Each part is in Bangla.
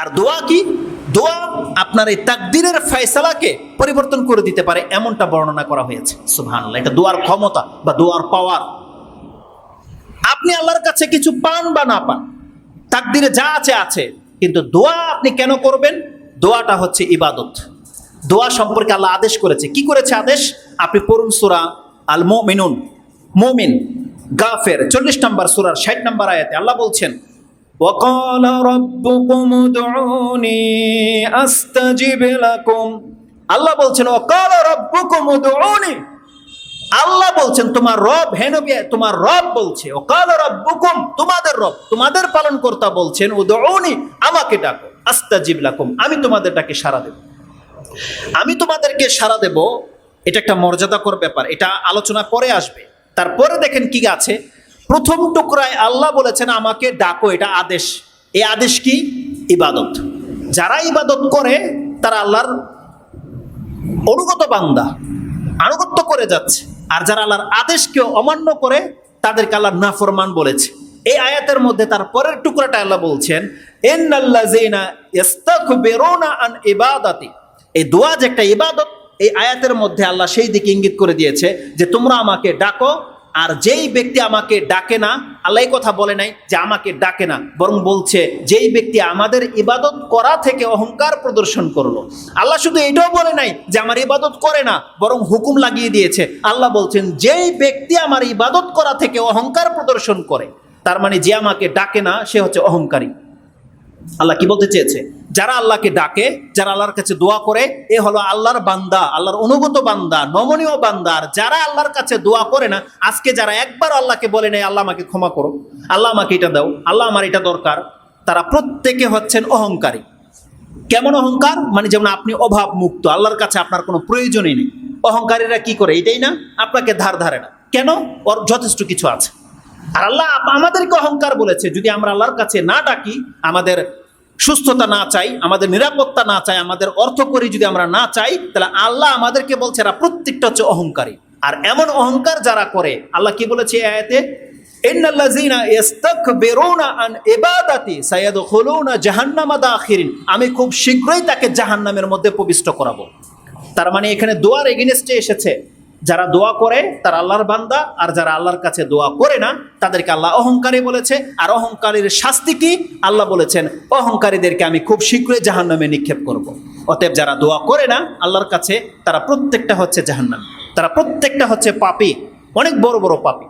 আর দোয়া কি? দোয়া আপনার এই তাকদিরের ফয়সালাকে পরিবর্তন করে দিতে পারে, এমনটা বর্ণনা করা হয়েছে। সুবহানাল্লাহ, এটা দোয়ার ক্ষমতা বা দোয়ার পাওয়ার আপনি আল্লাহর কাছে কিছু পান বা না পান, তাকদিরে যা আছে আছে। কিন্তু দোয়া আপনি কেন করবেন? দোয়াটা হচ্ছে ইবাদত। দোয়া সম্পর্কে আল্লাহ আদেশ করেছে। কি করেছে আদেশ? আপনি পড়ুন সুরা আল মোমিনুন মোমিন, গাফের, চল্লিশ নম্বর সুরার ষাট নম্বর আয়াতে আল্লাহ বলছেন وقال ربكم ادعوني استجب لكم আল্লাহ বলছেন وقال ربكم ادعوني আল্লাহ বলছেন তোমার রব হে নবী তোমার রব বলছে ও কাল রব্বুকুম তোমাদের রব তোমাদের পালন কর্তা বলছেন উদউনি আমাকে ডাকো আস্তাজিব লাকুম আমি তোমাদের ডাকে সাড়া দেব আমি তোমাদেরকে সাড়া দেব এটা একটা মর্যাদাকর ব্যাপার এটা আলোচনা পরে আসবে তারপরে দেখেন কি আছে প্রথম টুকরায় আল্লাহ বলেছেন, আমাকে ডাকো, এটা আদেশ। এই আদেশ কি? ইবাদত। যারা ইবাদত করে, তারা আল্লাহর অনুগত বান্দা, আনুগত্য করে যাচ্ছে। আর যারা আল্লাহর আদেশকে অমান্য করে, তাদেরকে আল্লাহর নাফরমান বলেছে। এই আয়াতের মধ্যে তার পরের টুকরাটা আল্লাহ বলছেন আন এই দোয়া যে একটা ইবাদত, এই আয়াতের মধ্যে আল্লাহ সেই দিকে ইঙ্গিত করে দিয়েছে যে, তোমরা আমাকে ডাকো আর যেই ব্যক্তি আমাকে ডাকে না, আল্লাহ কথা বলে নাই যে আমাকে ডাকে না, বরং বলছে, যেই ব্যক্তি আমাদের ইবাদত করা থেকে অহংকার প্রদর্শন করল। আল্লাহ শুধু এটাও বলে নাই যে আমার ইবাদত করে না, বরং হুকুম লাগিয়ে দিয়েছে। আল্লাহ বলছেন, যেই ব্যক্তি আমার ইবাদত করা থেকে অহংকার প্রদর্শন করে, তার মানে যে আমাকে ডাকে না, সে হচ্ছে অহংকারী। আল্লাহ কি বলতে চেয়েছে? যারা আল্লাহকে ডাকে, যারা আল্লাহর কাছে দোয়া করে, এ হলো আল্লাহর বান্দা, আল্লাহর অনুগত বান্দা, নমনীয় বান্দা। আর যারা আল্লাহর কাছে দোয়া করে না, আজকে যারা একবার আল্লাহকে বলে নেই, আল্লাহ আমাকে ক্ষমা করো আল্লাহ আমাকে এটা দাও, আল্লাহ আমার এটা দরকার। তারা প্রত্যেকে হচ্ছেন অহংকারী। কেমন অহংকার? মানে যেমন আপনি অভাব মুক্ত আল্লাহর কাছে আপনার কোনো প্রয়োজনই নেই। অহংকারীরা কি করে? এটাই না, আপনাকে ধার ধারে না। কেন? ওর যথেষ্ট কিছু আছে। আর আল্লাহ আমাদেরকে অহংকার বলেছে, যদি আমরা আল্লাহর কাছে না ডাকি, আমাদের সুস্থতা না চাই, আমাদের নিরাপত্তা না চাই, আমাদের অর্থ করি যদি আমরা না চাই, তাহলে আল্লাহ আমাদেরকে বলছে এরা প্রত্যেকটা হচ্ছে অহংকারী। আর এমন অহংকার যারা করে, আল্লাহ কি বলেছে আয়াতে? আমি খুব শীঘ্রই তাকে জাহান্নামের মধ্যে প্রবিষ্ট করাবো। তার মানে এখানে দোয়ার এগেনস্টে এসেছে। যারা দোয়া করে, তারা আল্লাহর বান্দা, আর যারা আল্লাহর কাছে দোয়া করে না, তাদেরকে আল্লাহ অহংকারী বলেছে। আর অহংকারীর শাস্তি কি? আল্লাহ বলেছেন, অহংকারীদেরকে আমি খুব শীঘ্রই জাহান্নামে নিক্ষেপ করব। অতএব যারা দোয়া করে না, আল্লাহর কাছে, তারা প্রত্যেকটা হচ্ছে জাহান্নাম। তারা প্রত্যেকটা হচ্ছে পাপী, অনেক বড় বড় পাপী।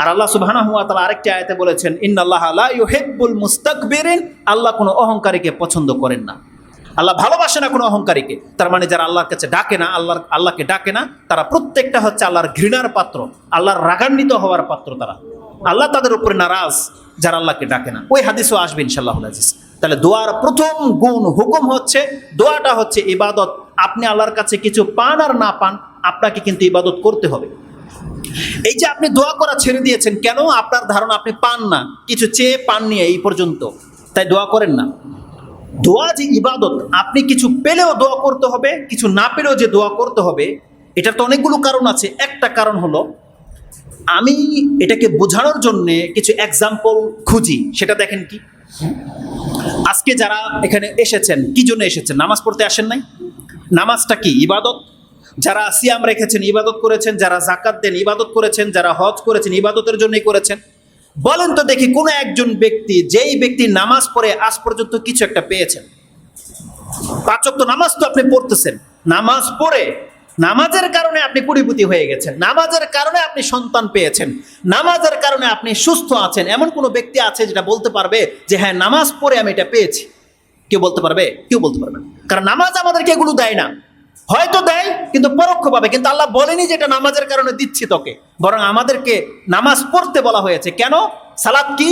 আর আল্লাহ সুবহানাহু ওয়া তাআলা আরেকটি আয়াতে বলেছেন, ইন্নাল্লাহা লা ইউহিব্বুল মুস্তাকবিরিন। আল্লাহ কোনো অহংকারীকে পছন্দ করেন না। আল্লাহ ভালোবাসে না কোনো অহংকারীকে। তার মানে যারা আল্লাহর কাছে ডাকে না, আল্লাহর, আল্লাহকে ডাকে না, তারা প্রত্যেকটা হচ্ছে আল্লাহর ঘৃণার পাত্র, আল্লাহর রাগান্বিত হওয়ার পাত্র তারা। আল্লাহ তাদের উপরে নারাজ, যারা আল্লাহকে ডাকে না। ওই হাদিসও আসবে ইনশাল্লাহ তাহলে দোয়ার প্রথম গুণ হুকুম হচ্ছে, দোয়াটা হচ্ছে ইবাদত। আপনি আল্লাহর কাছে কিছু পান আর না পান, আপনাকে কিন্তু ইবাদত করতে হবে। এই যে আপনি দোয়া করা ছেড়ে দিয়েছেন, কেন আপনার ধারণা আপনি পান না? কিছু চেয়ে পাননি এই পর্যন্ত। তাই দোয়া করেন না। দোয়া যে ইবাদত, আপনি কিছু পেলেও দোয়া করতে হবে, কিছু না পেলেও যে দোয়া করতে হবে, এটার তো অনেকগুলো কারণ আছে। একটা কারণ হলো, আমি এটাকে বোঝানোর জন্যে কিছু এক্সাম্পল খুঁজি, সেটা দেখেন কি? আজকে যারা এখানে এসেছেন, কি জন্য এসেছেন? নামাজ পড়তে আসেন নাই? নামাজটা কি? ইবাদত? যারা সিয়াম রেখেছেন, ইবাদত করেছেন, যারা জাকাত দেন, ইবাদত করেছেন, যারা হজ করেছেন, ইবাদতের জন্যই করেছেন। বলেন তো দেখি কোনো একজন ব্যক্তি যেই ব্যক্তি নামাজ পড়ে আজ পর্যন্ত কিছু একটা পেয়েছেন? পাচক তো নামাজ তো আপনি পড়তেছেন। নামাজ পড়ে নামাজের কারণে আপনি কুড়িপুতি হয়ে গেছেন। নামাজের কারণে আপনি সন্তান পেয়েছেন। নামাজের কারণে আপনি সুস্থ আছেন। এমন কোনো ব্যক্তি আছে যেটা বলতে পারবে যে হ্যাঁ নামাজ পড়ে আমি এটা পেয়েছি। কেউ বলতে পারবে? কেউ বলতে পারবে কারণ নামাজ আমাদেরকে এগুলো দেয় না। হয়তো দেয়, কিন্তু পরোক্ষভাবে কিন্তু আল্লাহ বলেনি যে এটা নামাজের কারণে দিচ্ছি তোকে। বরং আমাদেরকে নামাজ পড়তে বলা হয়েছে। কেন? সালাদ কি?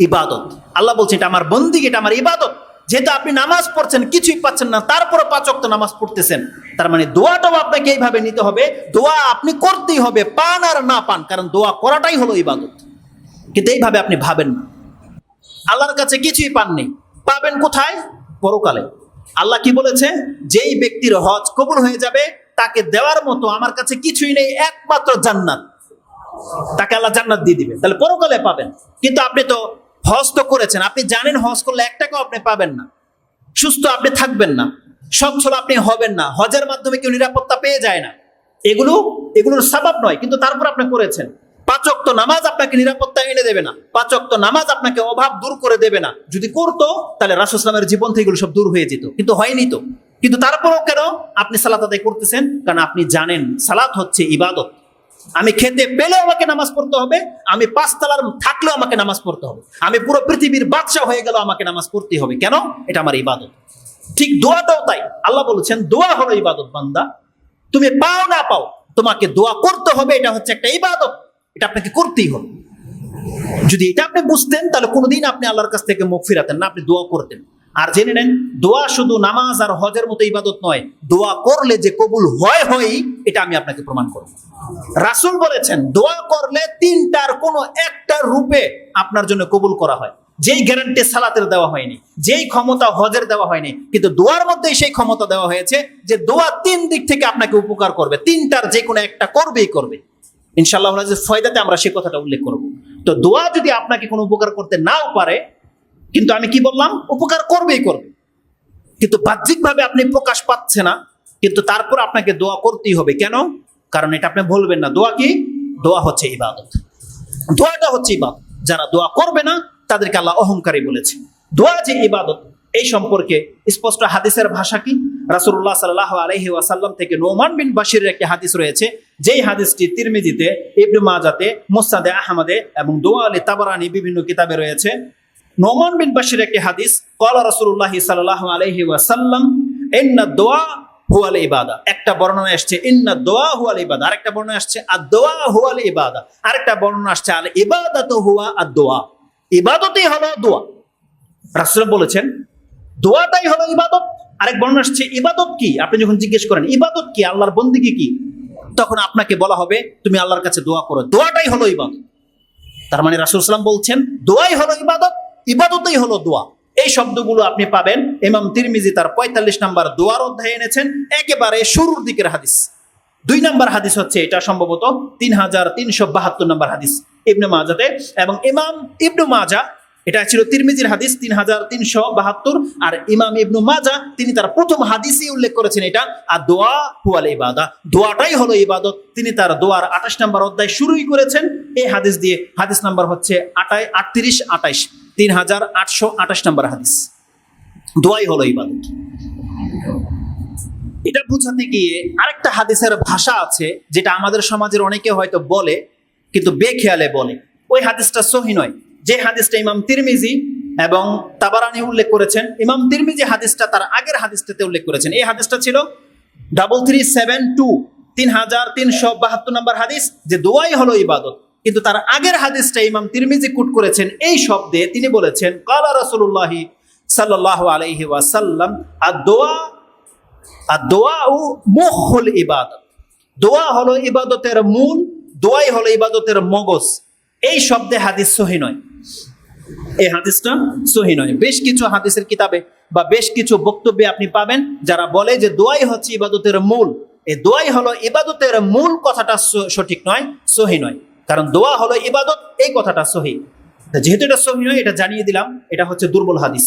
ইবাদত। আল্লাহ বলছে, এটা আমার বন্দি এটা আমার ইবাদত। যেহেতু আপনি নামাজ পড়ছেন, কিছুই পাচ্ছেন না তারপরে পাচক তো নামাজ পড়তেছেন। তার মানে দোয়াটাও আপনাকে এইভাবে নিতে হবে। দোয়া আপনি করতেই হবে, পান আর না পান। কারণ দোয়া করাটাই হলো ইবাদত। কিন্তু এইভাবে আপনি ভাবেন না। আল্লাহর কাছে কিছুই পাননি। পাবেন কোথায়? পরকালে। আল্লাহ কি বলেছে? যেই ব্যক্তির হজ কবুল হয়ে যাবে, তাকে দেওয়ার মতো আমার কাছে কিছুই নেই, একমাত্র জান্নাত। তাকে আল্লাহ জান্নাত দিয়ে দিবে তাহলে পরকালে পাবেন। কিন্তু আপনি তো হজ তো করেছেন। আপনি জানেন হজ করলে এক টাকাও আপনি পাবেন না। সুস্থ আপনি থাকবেন না। সচ্ছল আপনি হবেন না। হজের মাধ্যমে কেউ নিরাপত্তা পেয়ে যায় না। এগুলো, এগুলোর স্বভাব নয়, কিন্তু তারপর আপনি করেছেন। পাচক তো নামাজ আপনাকে নিরাপত্তা এনে দেবে না। পাচক তো নামাজ আপনাকে অভাব দূর করে দেবে না। যদি করতো, তাহলে রাসুসলামের জীবন থেকে সব দূর হয়ে যেত। কিন্তু হয়নি তো। কিন্তু তারপরেও কেন আপনি সালাত আদায় করতেছেন? কারণ আপনি জানেন, সালাত হচ্ছে ইবাদত। আমি খেতে পেলেও আমাকে নামাজ পড়তে হবে, আমি পাঁচতলার থাকলেও আমাকে নামাজ পড়তে হবে। আমি পুরো পৃথিবীর বাদশা হয়ে গেলেও আমাকে নামাজ পড়তে হবে। কেন? এটা আমার ইবাদত। ঠিক দোয়াটাও তাই। আল্লাহ বলেছেন, দোয়া হলো ইবাদত, বান্দা। তুমি পাও না পাও, তোমাকে দোয়া করতে হবে, এটা হচ্ছে একটা ইবাদত। এটা আপনাকে করতেই হবে। যদি এটা আপনি বুঝতেন, তাহলে কোনোদিন আপনি আল্লাহর কাছ থেকে মুখ ফিরাতেন না, আপনি দোয়া করতেন। আর জেনে নেন, দোয়া শুধু নামাজ আর হজের মতো ইবাদত নয়, দোয়া করলে যে কবুল হয় হয় এটা আমি আপনাকে প্রমাণ করব। রাসুল বলেছেন, দোয়া করলে তিনটার কোনো একটা রূপে আপনার জন্য কবুল করা হয়। যেই গ্যারান্টি সালাতের দেওয়া হয়নি, যেই ক্ষমতা হজের দেওয়া হয়নি, কিন্তু দোয়ার মধ্যেই সেই ক্ষমতা দেওয়া হয়েছে যে দোয়া তিন দিক থেকে আপনাকে উপকার করবে। তিনটার যে কোনো একটা করবেই করবে। ইনশাআল্লাহ ফয়দাতে আমরা সে কথাটা উল্লেখ করব। তো দোয়া যদি আপনাকে কোনো উপকার করতে নাও পারে, কিন্তু আমি কি বললাম? উপকার করবেই করবে। কিন্তু বাহ্যিকভাবে আপনি প্রকাশ পাচ্ছে না, কিন্তু তারপর আপনাকে দোয়া করতেই হবে। কেন? কারণ এটা আপনি বলবেন না। দোয়া কি? দোয়া হচ্ছে ইবাদত। দোয়াটা হচ্ছে ইবাদত। যারা দোয়া করবে না, তাদেরকে আল্লাহ অহংকারী বলেছে। দোয়া যে ইবাদত এই সম্পর্কে স্পষ্ট হাদিসের ভাষা কি? রাসূলুল্লাহ সাল্লাহ আলহি ওয়াসাল্লাম থেকে নোমান বিন বাশিরের একটি হাদিস রয়েছে। যেই হাদিসটি তিরমিজিতে, ইবনু মাজাতে মুসাদে আহমদে এবং দোয়া আলী তাবারানি বিভিন্ন কিতাবে রয়েছে। নোমান বিন বাশির একটি হাদিস কলা রাসূলুল্লাহ সাল্লাহ আলহি ওয়াসাল্লাম, ইন্না দোয়া হুয়াল ইবাদা। একটা বর্ণনা আসছে, ইন্না দোয়া হুয়াল ইবাদা। আরেকটা বর্ণনা আসছে আর দোয়া হুয়াল ইবাদা। আরেকটা বর্ণনা আসছে আল ইবাদাত হুয়া আর দোয়া ইবাদতই হলো দোয়া। রাসূল বলেছেন দোয়াটাই হলো ইবাদত। আরেক বর্ণনা আসছে, ইবাদত কি? আপনি যখন জিজ্ঞেস করেন, ইবাদত কি? আল্লাহর বন্দিগি কি? তখন আপনাকে বলা হবে, তুমি আল্লাহর কাছে দোয়া করো। দোয়াটাই হলো ইবাদত। তার মানে রাসুল সাল্লাম বলছেন, দোয়াই হলো ইবাদত, ইবাদতই হলো দোয়া। এই শব্দগুলো আপনি পাবেন, ইমাম তিরমিজি তার পঁয়তাল্লিশ নাম্বার দোয়ার অধ্যায় এনেছেন, একেবারে শুরুর দিকের হাদিস। দুই নাম্বার হাদিস হচ্ছে, এটা সম্ভবত তিন হাজার তিনশো বাহাত্তর নাম্বার হাদিস ইবনে মাজাতে এবং ইমাম ইবনু মাজা এটা ছিল তিরমিজির হাদিস তিন হাজার তিনশো বাহাত্তর। আর ইমাম ইবনু মাজা, তিনি তার প্রথম হাদিসই উল্লেখ করেছেন এটা, আর দোয়া হুয়াল ইবাদা। দোয়াটাই হলো ইবাদত। তিনি তার দোয়ার আঠাশ নাম্বার অধ্যায় শুরুই করেছেন। এই হাদিস দিয়ে হাদিস নাম্বার হচ্ছে আটাই, আটত্রিশ, আটাইশ। তিন হাজার আটশো আঠাশ নাম্বার হাদিস। দোয়াই হলো ইবাদত। এটা বোঝাতে গিয়ে আরেকটা হাদিসের ভাষা আছে, যেটা আমাদের সমাজের অনেকে হয়তো বলে, কিন্তু বেখেয়ালে বলে। ওই হাদিসটা সহি নয়। যে হাদিসটা ইমাম তিরমিজি এবং তাবারানি উল্লেখ করেছেন, ইমাম তিরমিজি হাদিসটা তার আগের হাদিসটাতে উল্লেখ করেছেন। এই হাদিসটা ছিল ডাবল থ্রি সেভেন টু তিন হাজার তিনশো বাহাত্তর নম্বর হাদিস, যে দোয়াই হলো ইবাদত। কিন্তু তার আগের হাদিসটা ইমাম তিরমিজি কুট করেছেন, এই শব্দে তিনি বলেছেন, কালা রসুল্লাহি সাল্লাহ আলাইহি ওয়াসাল্লাম আর দোয়া আর দোয়া ও মুখল ইবাদত। দোয়া হলো ইবাদতের মূল, দোয়াই হলো ইবাদতের মগজ। এই শব্দে হাদিস সহি নয়। এই হাদিসটা সহি নয়। বেশ কিছু হাদিসের কিতাবে বা বেশ কিছু বক্তব্যে আপনি পাবেন যারা বলে যে দোয়াই হচ্ছে ইবাদতের মূল। এই দোয়াই হলো ইবাদতের মূল কথাটা সঠিক নয়, সহি নয়। কারণ দোয়া হলো ইবাদত, এই কথাটা সহি। যেহেতু এটা সহি নয়, এটা জানিয়ে দিলাম, এটা হচ্ছে দুর্বল হাদিস।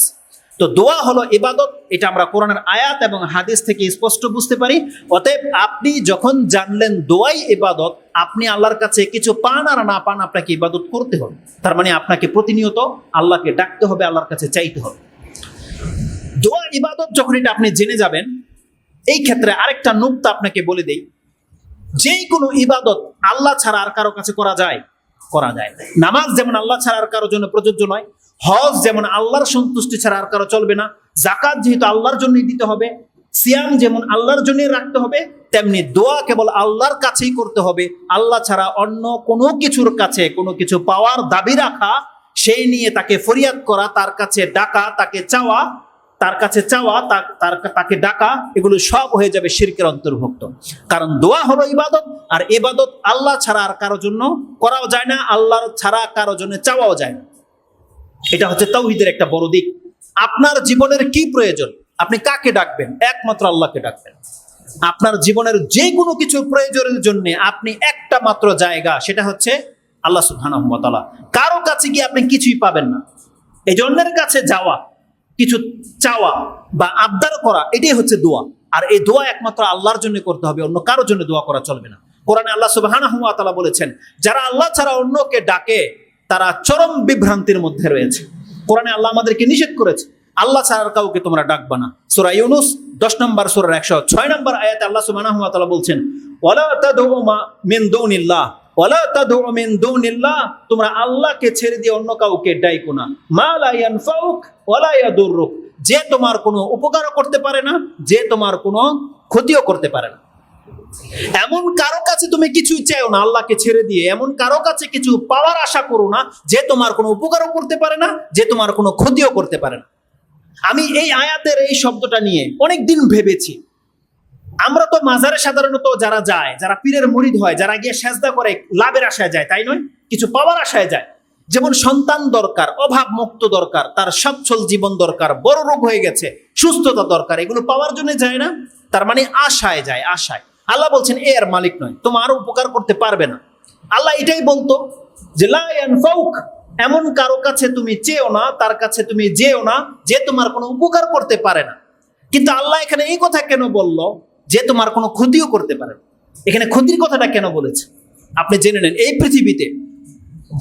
তো দোয়া হলো ইবাদত, এটা আমরা কোরআনের আয়াত এবং হাদিস থেকে স্পষ্ট বুঝতে পারি। অতএব আপনি যখন জানলেন দোয়াই ইবাদত, আপনি আল্লাহর কাছে কিছু পান আর না পান আপনাকে ইবাদত করতে হবে। তার মানে আপনাকে প্রতিনিয়ত আল্লাহকে ডাকতে হবে, আল্লাহর কাছে চাইতে হবে। দোয়া ইবাদত যখন এটা আপনি জেনে যাবেন, এই ক্ষেত্রে আরেকটা নুক্তা আপনাকে বলে দেই। যেই কোনো ইবাদত আল্লাহ ছাড়া আর কারও কাছে করা যায় করা যায় নামাজ যেমন আল্লাহ ছাড়া আর কারোর জন্য প্রযোজ্য নয় হজ যেমন আল্লাহর সন্তুষ্টি ছাড়া আর কারও চলবে না জাকাত যেহেতু আল্লাহর জন্যই দিতে হবে, সিয়াম যেমন আল্লাহর জন্যই রাখতে হবে, তেমনি দোয়া কেবল আল্লাহর কাছেই করতে হবে, আল্লাহ ছাড়া অন্য কোনো কিছুর কাছে কোনো কিছু পাওয়ার দাবি রাখা, সেই নিয়ে তাকে ফরিয়াদ করা, তার কাছে ডাকা, তাকে চাওয়া, তার কাছে চাওয়া তার, তাকে ডাকা, এগুলো সব হয়ে যাবে শিরকের অন্তর্ভুক্ত। কারণ দোয়া হলো ইবাদত, আর এবাদত আল্লাহ ছাড়া আর কারোর জন্য করাও যায় না, আল্লাহর ছাড়া কারও জন্য চাওয়াও যায় না। এটা হচ্ছে তৌহিদের একটা বড় দিক। আপনার জীবনের কি প্রয়োজন? আপনি কাকে ডাকবেন? একমাত্র আল্লাহকে ডাকবেন। আপনার জীবনের যে কোনো কিছু প্রয়োজনের জন্য আপনি একটা মাত্র জায়গা, সেটা হচ্ছে আল্লাহ সুবহানাহু ওয়া তাআলা। কারও কাছে গিয়ে আপনি কিছুই পাবেন না। এই জন্যের কাছে যাওয়া, কিছু চাওয়া বা আবদার করা, এটাই হচ্ছে দোয়া। আর এই দোয়া একমাত্র আল্লাহর জন্য করতে হবে, অন্য কারোর জন্য দোয়া করা চলবে না। কোরআনে আল্লাহ ওয়া বলেছেন, যারা আল্লাহ ছাড়া অন্যকে ডাকে তারা চরম বিভ্রান্তির মধ্যে রয়েছে। কোরআনে আল্লাহ আমাদেরকে নিষেধ করেছে, আল্লাহ ছাড়ার কাউকে তোমরা ডাকবা না। সূরা ইউনুস 10 নম্বর সূরার 106 নম্বর আয়াতে আল্লাহ তাআলা বলছেন তোমরা আল্লাহকে ছেড়ে দিয়ে অন্য কাউকে ডাইকো না। যে তোমার কোনো উপকারও করতে পারে না, যে তোমার কোনো ক্ষতিও করতে পারে না। এমন কারও কাছে তুমি কিছু চাও না, আল্লাহকে ছেড়ে দিয়ে। এমন কারও কাছে কিছু পাওয়ার আশা করো না, যে তোমার কোনো উপকারও করতে পারে না, যে তোমার কোনো ক্ষতিও করতে পারে না। আমি এই আয়াতের এই শব্দটা নিয়ে অনেক দিন ভেবেছি। আমরা তো মাজারে সাধারণত যারা যায়, যারা পীরের মুরিদ হয়, যারা গিয়ে সেজদা করে, লাভের আশায় যায়, তাই নয়? কিছু পাওয়ার আশায় যায়। যেমন সন্তান দরকার অভাব মুক্ত দরকার, তার সচ্ছল জীবন দরকার, বড় রোগ হয়ে গেছে, সুস্থতা দরকার, এগুলো পাওয়ার জন্য যায় না। তার মানে আশায় যায়, আশায়। আল্লাহ বলছেন, এ আর মালিক নয়, তোমার উপকার করতে পারবে না। আল্লাহ এটাই বলতো যে, লা ইয়ানফাউক, এমন কারও কাছে তুমি চেও না, তার কাছে তুমি যেও না, যে তোমার কোনো উপকার করতে পারে না। কিন্তু আল্লাহ এখানে এই কথা কেন বলল? যে তোমার কোনো ক্ষতিও করতে পারে না। এখানে ক্ষতির কথাটা কেন বলেছে? আপনি জেনে নেন, এই পৃথিবীতে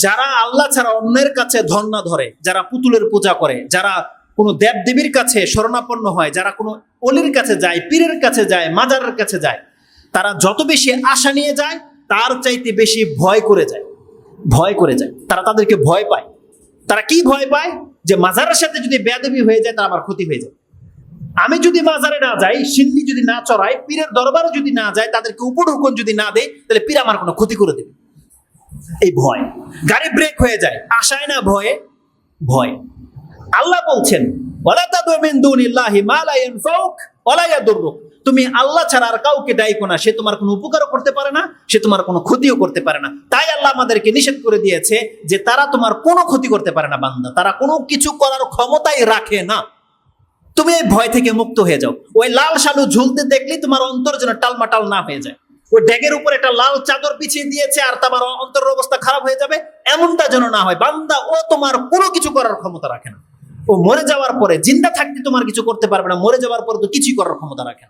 যারা আল্লাহ ছাড়া অন্যের কাছে ধর্ণা ধরে, যারা পুতুলের পূজা করে, যারা কোনো দেবদেবীর কাছে শরণাপন্ন হয়, যারা কোনো অলির কাছে যায়, পীরের কাছে যায়, মাজারের কাছে যায় তারা যত বেশি আশা নিয়ে যায়, তার চাইতে বেশি ভয় করে যায়। ভয় করে যায়। তারা তাদেরকে ভয় পায়। তারা কি ভয় পায়? যে মাজারের সাথে যদি বেদবি হয়ে যায়, তার আমার ক্ষতি হয়ে যায়। আমি যদি মাজারে না যাই, সিন্নি যদি না চড়াই, পীরের দরবারে যদি না যায় তাদেরকে উপর হুকুম যদি না দেয় তাহলে পীর আমার কোনো ক্ষতি করে দেবে। এই ভয়। গাড়ি ব্রেক হয়ে যায়। আশায় না ভয়ে, ভয়। আল্লাহ বলছেন, ওয়ালা তাদু মিন দুনিল্লাহি মা লা ইয়ানফাউক ওয়ালা ইয়াদুররুক। তুমি আল্লাহ ছাড়া আর কাউকে ডাইকো না। সে তোমার কোনো উপকারও করতে পারে না, সে তোমার কোনো ক্ষতিও করতে পারে না। তাই আল্লাহ আমাদেরকে নিষেধ করে দিয়েছে যে তারা তোমার কোনো ক্ষতি করতে পারে না, বান্দা। তারা কোনো কিছু করার ক্ষমতাই রাখে না। তুমি এই ভয় থেকে মুক্ত হয়ে যাও। ওই লাল শালু ঝুলতে দেখলেই তোমার অন্তর যেন টালমাটাল না হয়ে যায়। ওই ড্যাগের উপর একটা লাল চাদর পিছিয়ে দিয়েছে আর তোমার অন্তরের অবস্থা খারাপ হয়ে যাবে। এমনটা যেন না হয়। বান্দা, ও তোমার কোনো কিছু করার ক্ষমতা রাখে না। ও মরে যাওয়ার পরে, জিন্দা থাকতে তোমার কিছু করতে পারবে না। মরে যাওয়ার পরে তো কিছুই করার ক্ষমতা রাখে না।